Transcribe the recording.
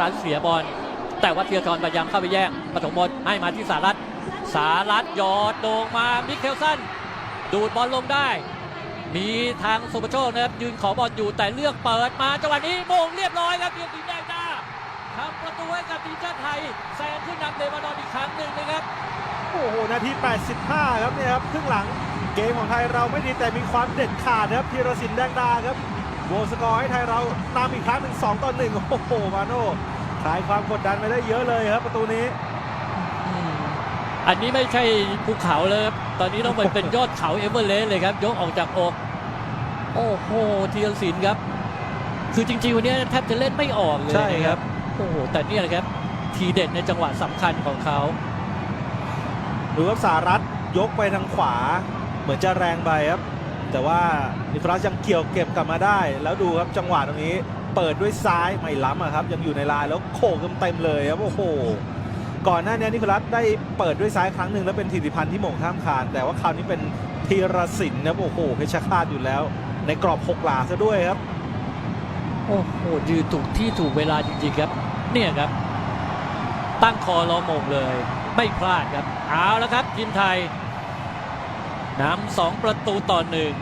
รัฐเสียบอล แต่ว่าเทียทรพยายามเข้าไปแย่งปฐมบอลให้มาที่สารัฐสารัฐหยอดโด่งมามิเคลสันดูดบอลลงได้ มีทางสุปโชคนะครับยืนขอบอลอยู่แต่เลือกเปิดมาจังหวะนี้โมงเรียบร้อยครับเพียงสีแดงหน้าทำประตูให้กับทีมชาติไทยแซงขึ้นนำเลบานอนอีกครั้งหนึ่งนะครับโอ้โหนาที 85 ครับเนี่ยครับครึ่งหลังเกมของไทยเราไม่ดีแต่มีความเด็ดขาดนะครับธีรศิลป์แดงดาครับ โบสกอร์ให้ไทยเรานำอีกครั้งหนึ่ง2ต่อ1โอ้โหมาโน่คลายความกดดันไปได้เยอะเลยครับประตูนี้อืมอันนี้ไม่ใช่ภูเขาเลยครับตอนนี้ต้องเหมือนเป็นยอดเขาเอเวอเรสต์เลยครับ ยกออกจากอก โอ้โหธีรศิลป์ครับ คือจริงๆวันนี้แทบจะเล่นไม่ออกเลยใช่นะคครัรับบโอ้โหแต่เนี่ยแหละครับ ทีเด็ดในจังหวะสำคัญของเขาดูครับสารัตยกไปทางขวา เหมือนจะแรงไปครับ แต่ว่านิโคลัสยังเกี่ยวเก็บกลับมาได้ แล้วดูครับจังหวะตรงนี้ เปิดด้วยซ้ายไม่ล้ำอะครับยังอยู่ในลายแล้วโขกเต็มเลยครับโอ้โหก่อนหน้านี้นิโคลัสได้เปิดด้วยซ้ายครั้งหนึ่งแล้วเป็นธีรพันธ์ที่หม่งข้ามคาน แต่ว่าคราวนี้เป็นธีรศิลป์นะโอ้โหเพชรฆาตอยู่แล้ว ในกรอบหกหลาซะด้วยครับ โอ้โหยืนถูกที่ถูกเวลาจริงๆครับ เนี่ยครับ ตั้งคอรอโมงเลย ไม่พลาดครับเอาแล้วครับทีมไทย นำสองประตูต่อหนึ่ง